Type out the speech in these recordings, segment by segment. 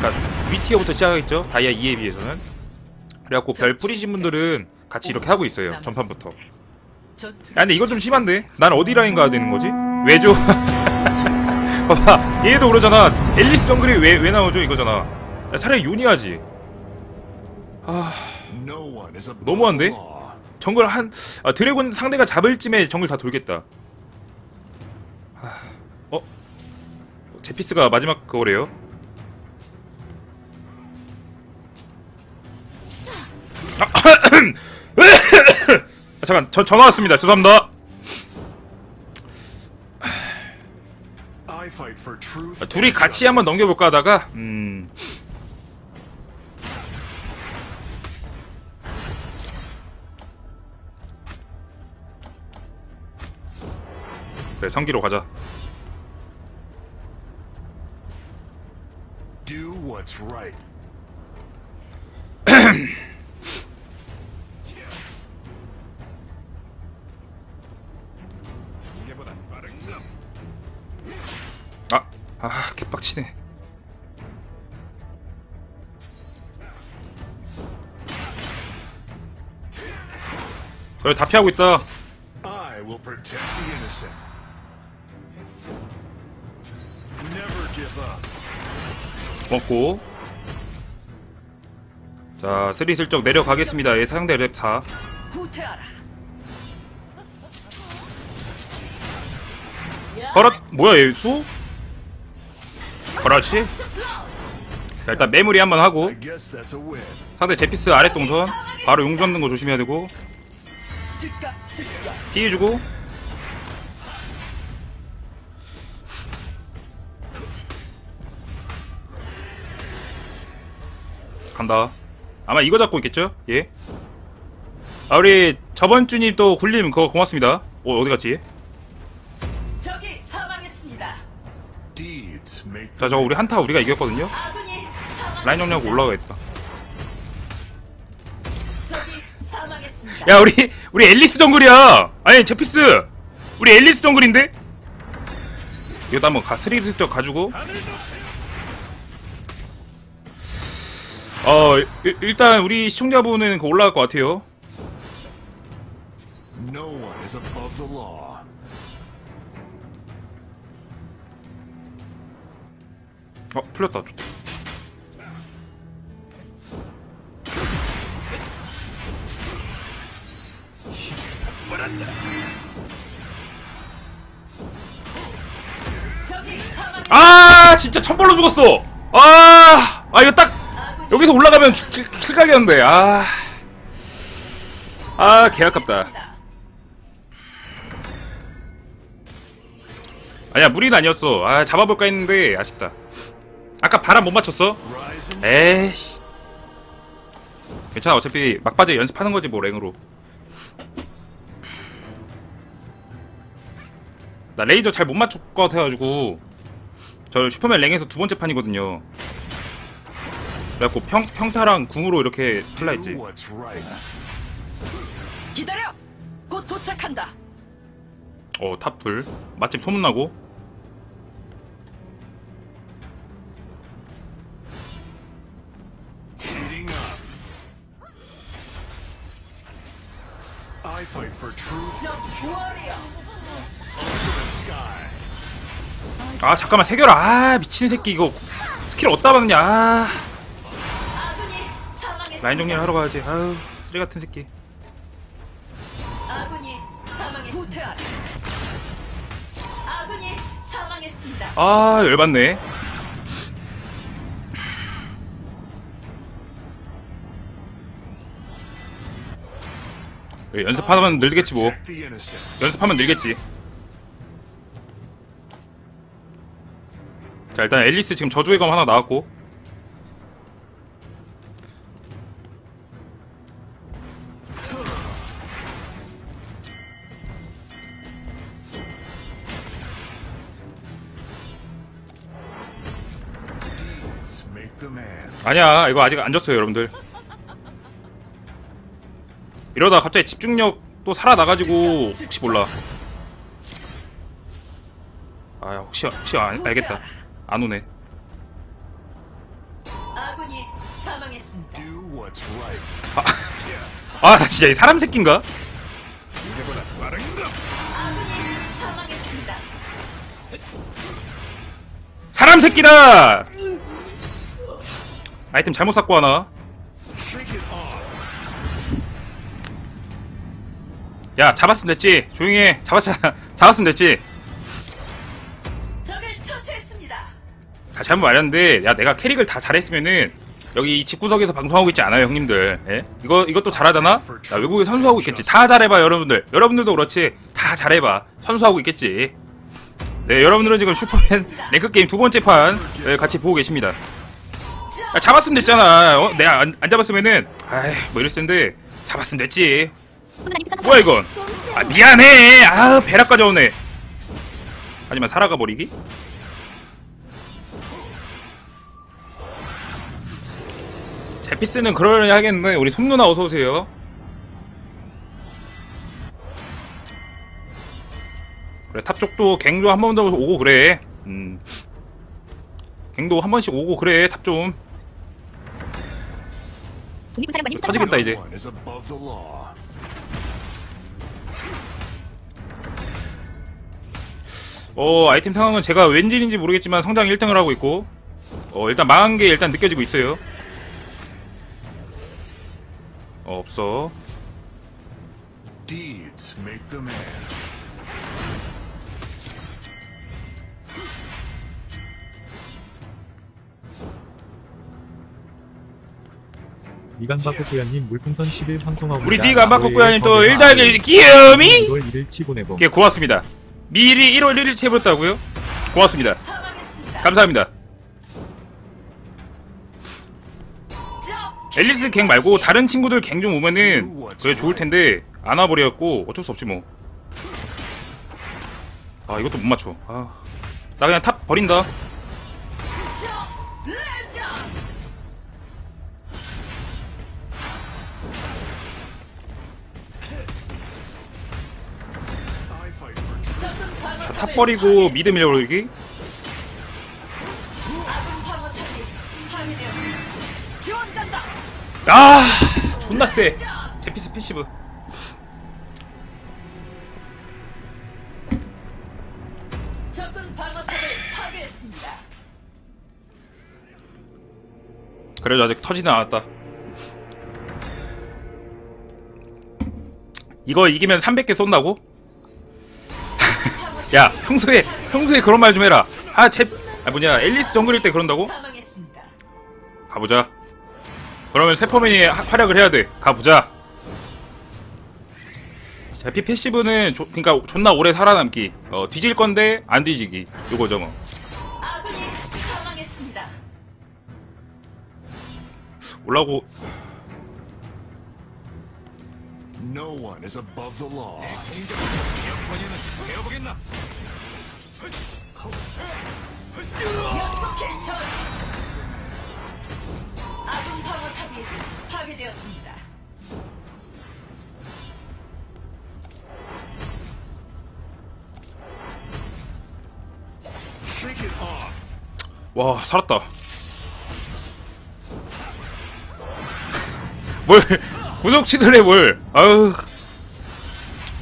그러니까 위티어부터 시작하겠죠 다이아 2에 비해서는 그래갖고 별 뿌리신 분들은 같이 이렇게 하고 있어요 전판부터 야 근데 이건 좀 심한데? 난 어디 라인 가야 되는 거지? 왜죠? 봐봐 얘도 그러잖아 앨리스 정글이 왜, 왜 나오죠 이거잖아 야, 차라리 요니 하지 아 너무한데? 정글 한 아, 드래곤 상대가 잡을 쯤에 정글 다 돌겠다 아, 어? 제피스가 마지막 그거래요 아, 아, 잠깐 저, 전화 왔습니다. 죄송합니다. 아, 둘이 같이 한번 넘겨볼까 하다가 음. 그래 성기로 가자. Do what's right. 그래, 다 피하고 있다. I will protect the innocent. Never give up. 고맙고. 자, 스리 슬쩍 내려가겠습니다. 예, 상대 랩 4. 후퇴하라. 걸었, 뭐야, 얘 수? 그렇지. 자, 일단 메모리 한번 하고. I guess that's a win. 상대 제피스 아랫 동선. 바로 용 잡는 거 조심해야 되고. 피해주고. 간다. 아마 이거 잡고 있겠죠? 예. 아 우리 저번 주님 또 굴림 그거 고맙습니다. 어 어디 갔지? 사망했습니다. 자 저거 우리 한타 우리가 이겼거든요. 라인 정리하고 올라가겠다. 사망했습니다. 야 우리 우리 앨리스 정글이야. 아니 제피스. 우리 앨리스 정글인데? 이것도 한번 가 스리 슬쩍 가지고. 어 일, 일단 우리 시청자분은 그 올라갈 것 같아요. no one is above the law. 어 풀렸다 좋다. 사망. 아 진짜 천벌로 죽었어. 아, 아 이거 딱 여기서 올라가면 죽 킬각이었는데 아, 아 개아깝다. 아니야 무리는 아니었어. 아 잡아볼까 했는데 아쉽다. 아까 바람 못 맞췄어? 에이씨. 괜찮아 어차피 막바지에 연습하는 거지 뭐 랭으로. 나 레이저 잘 못 맞출 것 같아가지고 저 슈퍼맨 랭에서 두 번째 판이거든요. 그래갖고 평, 평타랑 궁으로 이렇게 할라 했지. do what's right. 기다려. 곧 도착한다. 어 탑풀 맛집 소문나고. I fight for truth 아 잠깐만 세결아. 아 미친 새끼 이거. 스킬 어디다 박냐? 아. 라인 정리를 하러 가야지. 아유 쓰레 같은 새끼. 아 열받네. 예, 연습하면 늘겠지 뭐. 연습하면 늘겠지 자 일단 앨리스 지금 저주의 검 하나 나왔고. 아니야 이거 아직 안 졌어요 여러분들. 이러다 갑자기 집중력 또 살아나가지고 혹시 몰라. 아 혹시 혹시 알, 알겠다 안 오네 Do what's right. 아, 나 진짜 이 사람 새끼인가? 아군이 사망했습니다. 사람 새끼다! 아이템 잘못 샀고 하나. 야, 잡았으면 됐지. 조용히 해. 잡았잖아. 잡았으면 됐지. 다 잘못 말했는데, 야, 내가 캐릭을 다 잘했으면은, 여기 이 집구석에서 방송하고 있지 않아요, 형님들. 예? 이거, 이것도 잘하잖아? 야, 외국에 선수하고 있겠지. 다 잘해봐, 여러분들. 여러분들도 그렇지. 다 잘해봐. 선수하고 있겠지. 네, 여러분들은 지금 슈퍼맨 랭크게임 두 번째 판, 예, 같이 보고 계십니다. 야, 잡았으면 됐잖아. 어? 내가 안, 안 잡았으면은, 아이, 뭐 이랬을 텐데, 잡았으면 됐지. 뭐야, 이건? 아, 미안해. 아, 배락까지 오네. 하지만 살아가 버리기? 제피스는 그러려 하겠는데 우리 솜 누나 어서 오세요. 그래 탑 쪽도 갱도 한 번 더 오고 그래. 음. 갱도 한 번씩 오고 그래 탑 좀. 독립사령관님 추천 터지겠다 이제. 어 아이템 상황은 제가 왠지인지 모르겠지만 성장 1등을 하고 있고 어 일단 망한 게 일단 느껴지고 있어요. 어, 없어. Deeds make the man. 이강박 코코야님 물풍선 10일 방송하고 우리 막국고야님 또 1달기 귀요미? 1월 1일 치고 내봄 예, 고맙습니다. 미리 1월 1일 채버렸다고요? 고맙습니다. 감사합니다. 앨리스 갱 말고 다른 친구들 갱 좀 오면은 그래 좋을 텐데 안 와버려갖고 어쩔 수 없지 뭐. 아 이것도 못 맞춰. 아, 나 그냥 탑 버린다. 탑 버리고 미드 밀려버리기. 아 존나 세. 제피스 패시브. 그래도 아직 터지는 않았다. 이거 이기면 300개 쏜다고? 야 평소에 평소에 그런 말 좀 해라. 아제 아, 뭐냐 앨리스 정글일 때 그런다고? 가보자. 그러면 세퍼맨이 하- 활약을 해야 돼. 가보자. 자, 피 패시브는 조, 그러니까 존나 오래 살아남기. 어, 뒤질 건데 안 뒤지기. 요거죠 뭐. 올라고 No one is above the law. 파괴되었습니다. 와 살았다. 뭘 구독치들의 뭘? 아우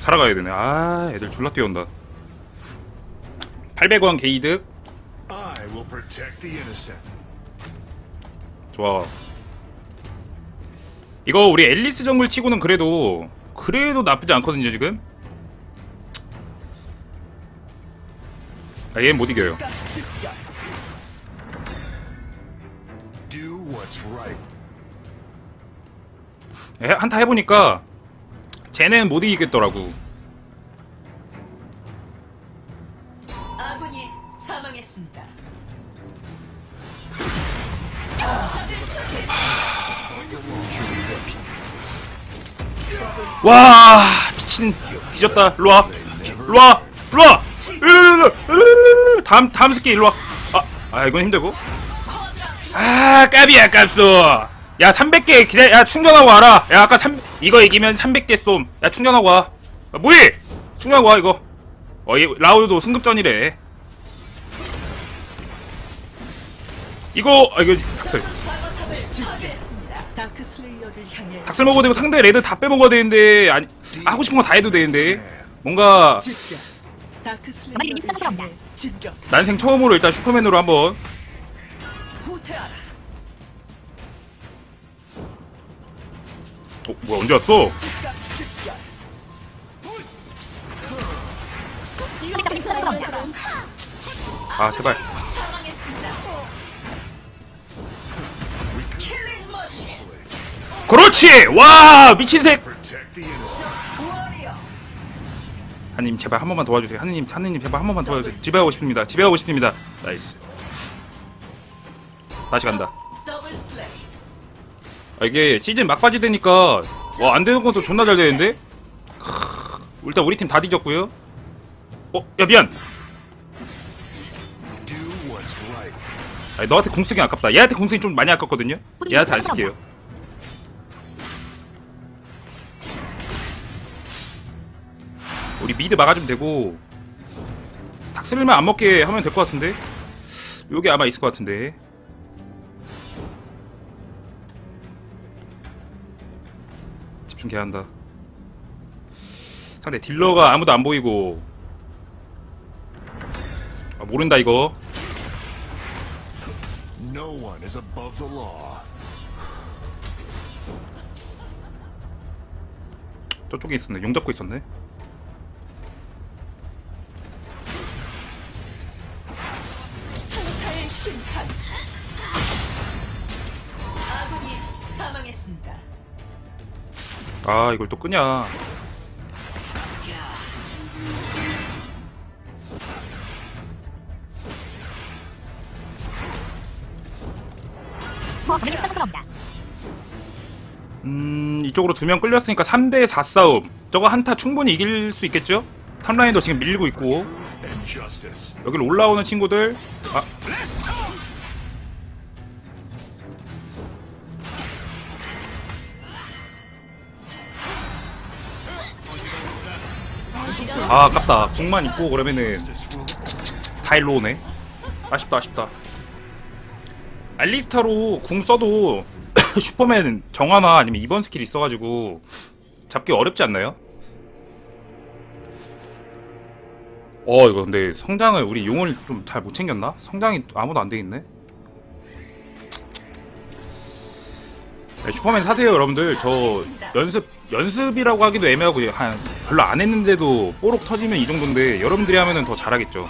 살아가야 되네. 아 애들 졸라 뛰어온다. 800원 게이득 I will protect the innocent. 좋아. 이거 우리 앨리스 정글 치고는 그래도 그래도 나쁘지 않거든요 지금. 아얘못 이겨요. 해- 한타 해보니까 쟤는 못 이기겠더라고. 와 미친. 뒤졌다. 일로와. 일로와. 일로와. 다음 다음 새끼 일로와. 아, 아 이건 힘들고. 아 까비야 깝소. 야 300개 기다 야 충전하고 와라. 야 아까 3 이거 이기면 300개 쏨야 충전하고 와. 아, 뭐해? 충전하고 와 이거. 어이 라우드도 승급전이래. 이거 아 이거 닭살 먹어도 되고 상대 레드 다 빼먹어야 되는데 아니 하고 싶은 거 다 해도 되는데 뭔가 향해 진격. 난생 처음으로 일단 슈퍼맨으로 한번. 어, 뭐야 언제 왔어? 아 제발 그렇지! 와 미친 색 Protect the innocent. 워리어. 하느님 제발 한 번만 도와주세요. 하느님 하느님 제발 한 번만 도와주세요. 집에 가고 싶습니다. 집에 가고 싶습니다. 나이스. 다시 간다. 아, 이게 시즌 막바지 되니까 와 안 되는 것도 존나 잘 되는데? 크, 일단 우리 팀 다 뒤졌고요. 어 야 미안. Do what's right. 아니, 너한테 궁 쓰기 아깝다. 얘한테 궁 쓰기 좀 많이 아깝거든요. 얘한테 안 쓸게요 우리 미드 막아주면 되고 닥슬만 안 먹게 하면 될 것 같은데 요게 아마 있을 것 같은데 집중 개한다 상대 딜러가 아무도 안 보이고 아, 모른다 이거. 저쪽에 있었네. 용 잡고 있었네. 아 이걸 또 끄냐. 수가 없다. 음 이쪽으로 두 명 끌렸으니까 3대 4 싸움. 저거 한타 충분히 이길 수 있겠죠? 탑라인도 지금 밀리고 있고. 여기로 올라오는 친구들. 아 아, 아깝다. 궁만 있고 그러면은 다 일로 오네. 아쉽다, 아쉽다. 알리스타로 궁 써도 슈퍼맨 정화나 아니면 2번 스킬 있어가지고 잡기 어렵지 않나요? 어 이거 근데 성장을 우리 용을 좀 잘 못 챙겼나? 성장이 아무도 안 돼 있네. 네, 슈퍼맨 사세요 여러분들. 저 연습 연습이라고 하기도 애매하고 한 별로 안 했는데도 뽀록 터지면 이 정도인데 여러분들이 하면은 더 잘하겠죠.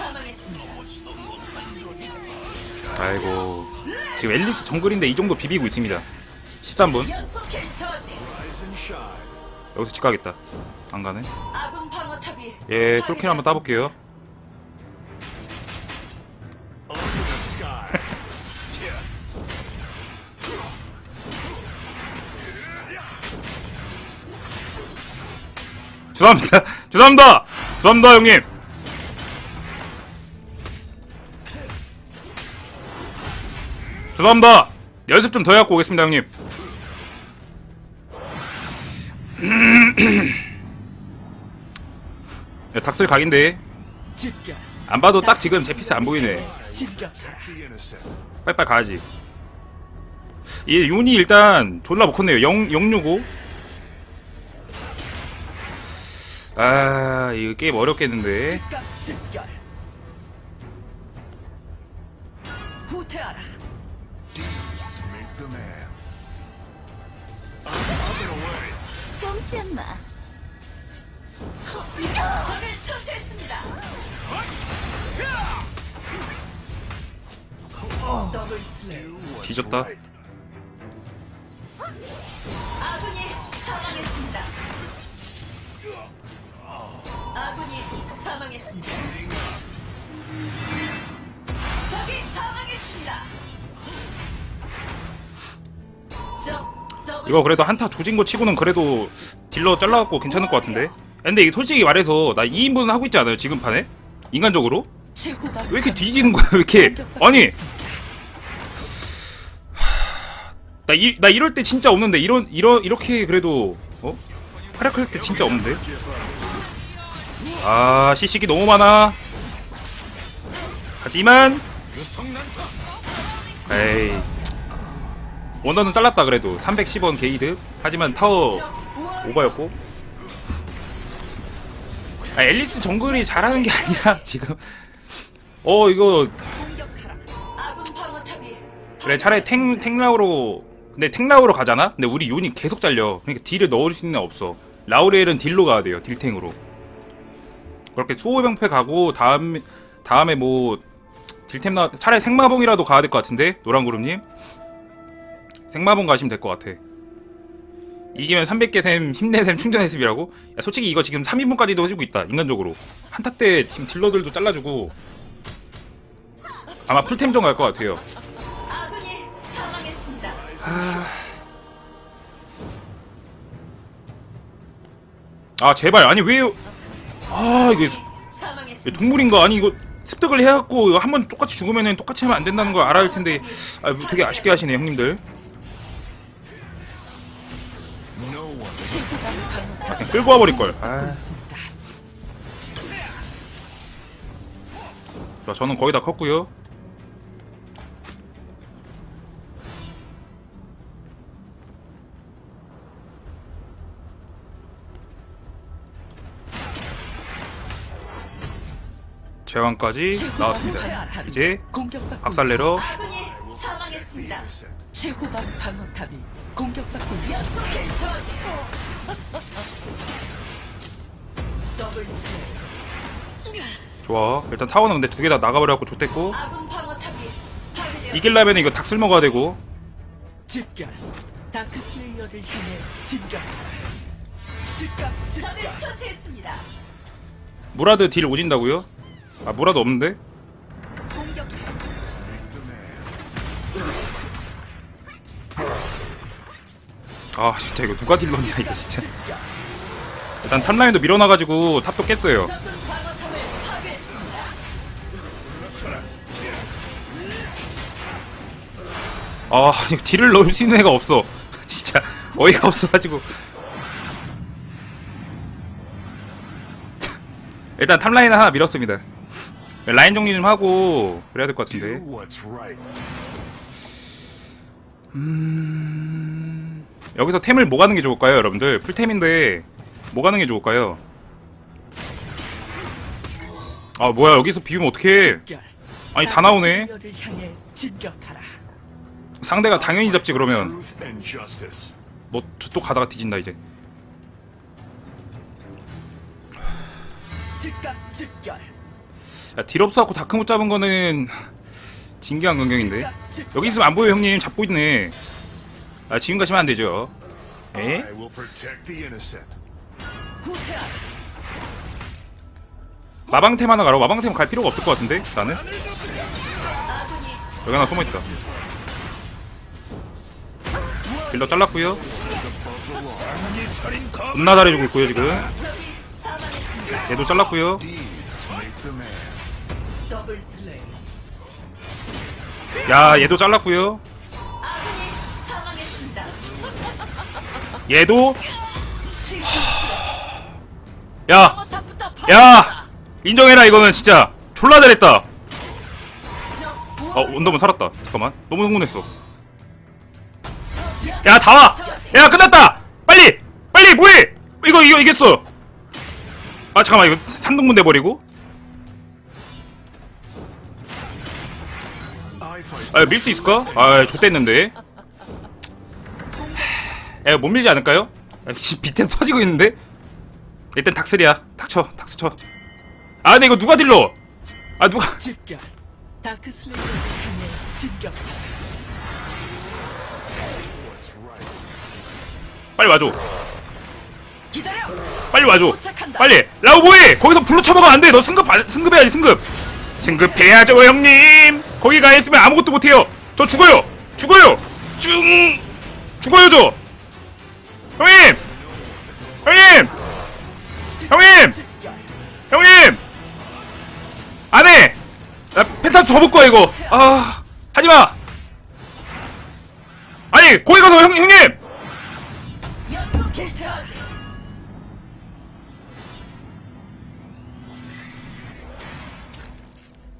아이고 지금 앨리스 정글인데 이 정도 비비고 있습니다. 13분 연속킬 저지. Rise and shine. 여기서 집 가겠다. 안 가네. 예, 솔킬 한번 따볼게요. 죄송합니다. 죄송합니다. 죄송합니다, 형님. 죄송합니다. 연습 좀 더 해갖고 오겠습니다, 형님. 야, 닥슬 각인데. 안 봐도 딱 지금 제 피스 안 보이네. 빨리빨리 가야지. 얘 윤이 일단 졸라 못 컸네요. 0, 065. 아, 이거 게임 어렵겠는데. 즉각 집결. 후퇴하라. Deeds make the man. Up and away. 꼼짝 마. 적을 처치했습니다. 뒤졌다. 사망했습니다. 적이 사망했습니다. 이거 그래도 한타 조진 거 치고는 그래도 딜러 잘라갖고 괜찮을 것 같은데. 근데 이게 솔직히 말해서 나 2인분은 하고 있지 않아요? 지금 판에? 인간적으로? 왜 이렇게 뒤지는 거야? 왜 이렇게? 아니, 나, 이, 나 이럴 때 진짜 없는데 이런 이런 이렇게 그래도 어 활약할 때 진짜 없는데 아 시식이 너무 많아. 하지만 에이. 원더는 잘랐다 그래도. 310원 게이드. 하지만 타워 오버였고. 아, 앨리스 정글이 잘하는 게 아니라 지금. 어 이거. 그래 차라리 탱 탱라우로. 근데 탱라우로 가잖아? 근데 우리 요니 계속 잘려. 그러니까 딜을 넣을 수 있는 애 없어. 라우레엘은 딜로 가야 돼요 딜탱으로 그렇게 수호병패 가고 다음 다음에 뭐 딜템 나 차라리 생마봉이라도 가야 될 것 같은데? 노랑구름님? 생마봉 가시면 될 것 같아. 이기면 300개 샘 힘내 샘 충전 해습이라고? 야 솔직히 이거 지금 3인분까지도 해주고 있다 인간적으로. 한타 때 지금 딜러들도 잘라주고. 아마 풀템전 갈 것 같아요. 사망했습니다. 아. 제발. 아니 왜요 아 이게. 동물인가 아니 이거 습득을 해갖고 이거 한번 똑같이 죽으면은 똑같이 하면 안 된다는 걸 알아야 할 텐데 아, 되게 아쉽게 하시네 형님들 끌고 와버릴 걸 아. 자 저는 거의 다 컸고요 제왕까지 나왔습니다. 이제 박살내러. 최후방 방어탑이 공격받고. 좋아. 일단 타워는 근데 두 개 다 나가버려갖고 좋댔고. 이길라면 이거 닭슬 먹어야 되고. 집결. 다크 슬레이어를 향해 진격 즉각 처치했습니다. 무라드 딜 오진다고요? 아 무라드 없는데? 아 진짜 이거 누가 딜러냐 이거 진짜 일단 탑라인도 밀어놔가지고 탑도 깼어요. 아 딜을 넣을 수 있는 애가 없어 진짜 어이가 없어가지고 일단 탑라인 하나 밀었습니다 라인 정리 좀 하고 그래야 될 것 같은데. Right. 여기서 템을 뭐 가는 게 좋을까요 여러분들? 풀템인데 뭐 가는 게 좋을까요? 아 뭐야 여기서 비우면 어떡해? 집결 아니 다 나오네. 상대가 당연히 잡지 그러면. 뭐 또 가다가 뒤진다 이제. 즉각 집결 야, 딜 없어갖고 다크 못 잡은 거는 진기한 집결 여기 있으면 안 보여 형님. 잡고 있네. 아 지금 가시면 안 되죠. 에? 후퇴하라 마방템 하나 가라 마방템 갈 필요가 없을 것 같은데 나는? 여기 하나 숨어있다. 딜러 잘랐고요. 겁나 잘해주고 있고요 지금. 얘도 잘랐고요 야 얘도 잘랐고요 사망했습니다. 얘도 야! 야! 인정해라 이거는 진짜 졸라 잘했다 어 원더문 살았다 잠깐만 너무 흥분했어 야 다와! 야 끝났다! 빨리! 빨리 뭐해! 이거 이거 이겼어 아 잠깐만 이거 3등분 돼버리고 아 밀 수 있을까? 아 좆됐는데. 야못 밀지 않을까요? 야, 지 밑에 터지고 있는데? 일단 닥슬이야. 닥쳐 닥스 쳐 아 근데 이거 누가 딜러? 아 누가. 빨리 와줘. 빨리 와줘. 빨리. 라우 뭐해 거기서 불러 쳐먹으면 안 돼. 너 승급 안- 승급해야지 승급 승급해야죠 형님. 거기 가 있으면 아무것도 못해요. 저 죽어요. 죽어요. 쭉. 죽어요 저 형님. 형님. 형님. 형님. 안해. 나 펜타 접을 거야 이거. 아 하지마. 아니 거기 가서 형, 형님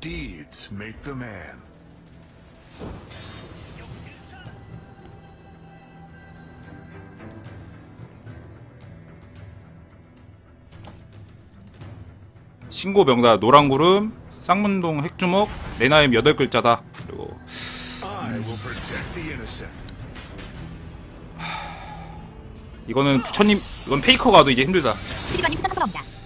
Deeds make the man. 신고 명단 노란 구름, 쌍문동 핵주먹, 레나임 여덟 글자다. 그리고 이거는 부처님, 이건 페이커가도 이제 힘들다. 피디관님 수상 소가옵니다.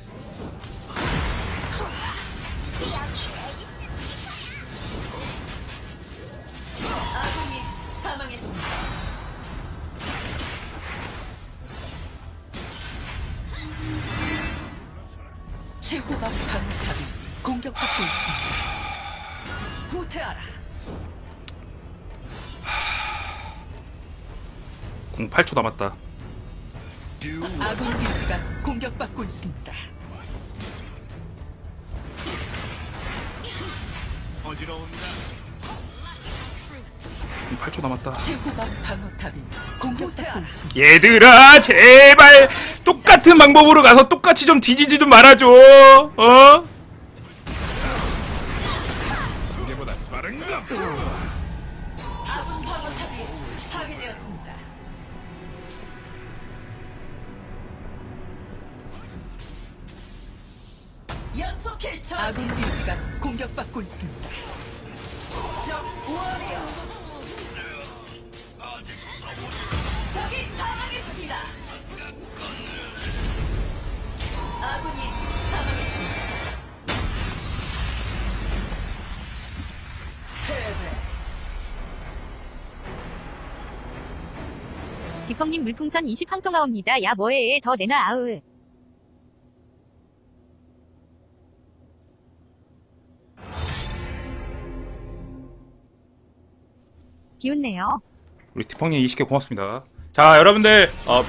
8초 남았다 아군 기지가 공격받고 있습니다. 궁 8초 남았다 최고방 방어탑이 공격받고 있습니다. 얘들아 제발 똑같은 방법으로 가서 똑같이 좀 뒤지지 좀 말아줘 어? 이제보다 빠른가? 아군 기지가 공격받고 있습니다. 적 워리어. 적이 사망했습니다. 아군이 사망했습니다. 패배. 디펑님 물풍선 20 황송하옵니다. 야 뭐해 더 내놔 아으. 기운내요. 우리 디펑님 20개 고맙습니다 자 여러분들 어,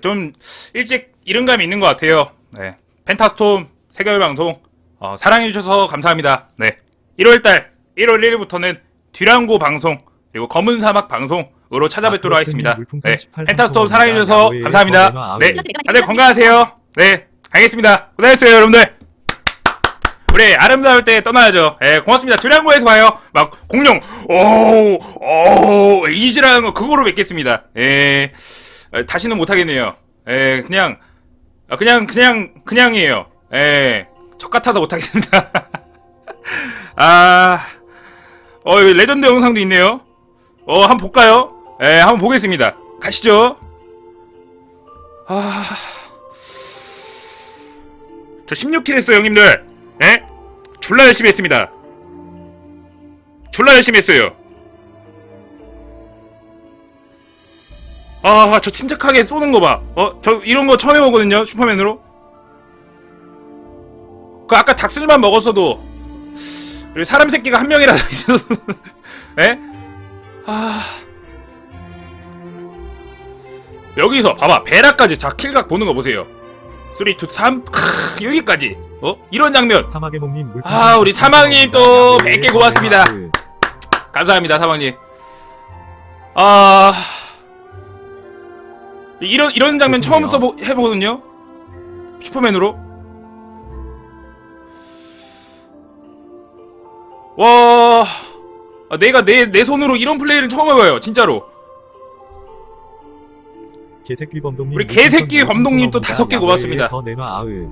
좀 일찍 이른감이 있는 것 같아요 네. 펜타스톰 세계열 방송 어, 사랑해주셔서 감사합니다 네. 1월달 1월 1일부터는 뒤랑고 방송 그리고 검은 사막 방송으로 찾아뵙도록 아, 하겠습니다 네. 18 펜타스톰. 사랑해주셔서 야구의 감사합니다 네. 다들 건강하세요 네 알겠습니다 고생했어요 여러분들 우리 아름다울 때 떠나야죠. 예, 고맙습니다. 두량고에서 봐요. 막 공룡, 오, 오, 이지라는 거 그거로 뵙겠습니다. 예, 어, 다시는 못 하겠네요. 예, 그냥, 아, 그냥, 그냥, 그냥이에요. 예, 적 같아서 못 하겠습니다. 아, 어, 레전드 영상도 있네요. 어, 한번 볼까요? 예, 한번 보겠습니다. 가시죠. 아, 저 16킬 했어요, 형님들. 예? 졸라 열심히 했습니다. 졸라 열심히 했어요. 아, 저 침착하게 쏘는 거 봐. 어, 저 이런 거 처음 해보거든요, 슈퍼맨으로. 그 아까 닭술만 먹었어도 사람 새끼가 한 명이라도 있어서, 예? 아. 여기서 봐봐 베라까지 자 킬각 보는 거 보세요. 3, 2, 3, 크, 여기까지. 어? 이런 장면 사막의 목님 아, 우리 18 사막님 또 방송입니다. 100개 야구의 고맙습니다. 감사합니다, 사방님. 아 이런 이런 장면 처음. 써보 해보거든요. 슈퍼맨으로. 와, 아, 내가 내 내 손으로 이런 플레이를 처음 해봐요, 진짜로. 개새끼 범동님 우리 개새끼 범동님 또. 다섯 개 고맙습니다. 더 내놔 아으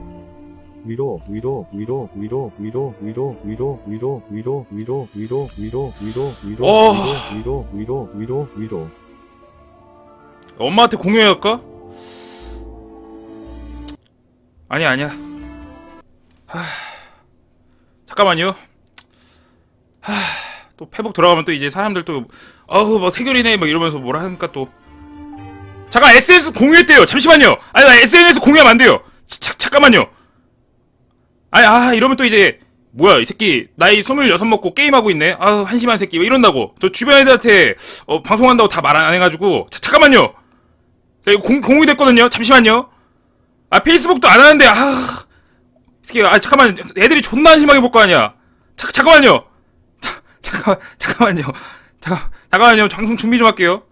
위로 위로 위로 위로 위로 위로 위로 위로 위로 위로 위로 위로 위로 위로 어. 위로 위로 위로 위로 엄마한테 공유해 할까? 아니야 아니야 하... 잠깐만요 하... 또 페북 들어가면 또 이제 사람들 또 어우 뭐 세결이네 막 이러면서 뭐라 하니까 또 잠깐 SNS 공유했대요 잠시만요 아니 나 SNS 공유하면 안 돼요 자, 잠깐만요 아니 아 이러면 또 이제 뭐야 이 새끼 나이 26 먹고 게임하고 있네 아우 한심한 새끼 왜 이런다고 저 주변 애들한테 어, 방송한다고 다 말 안 해가지고 자, 잠깐만요 자, 이거 공, 공유 됐거든요. 잠시만요. 아, 페이스북도 안 하는데, 아. 이 새끼, 아, 잠깐만. 애들이 존나 한심하게 볼 거 아니야. 자, 잠깐만요. 자, 잠깐, 잠깐만요. 잠깐, 잠깐만요. 방송 준비 좀 할게요.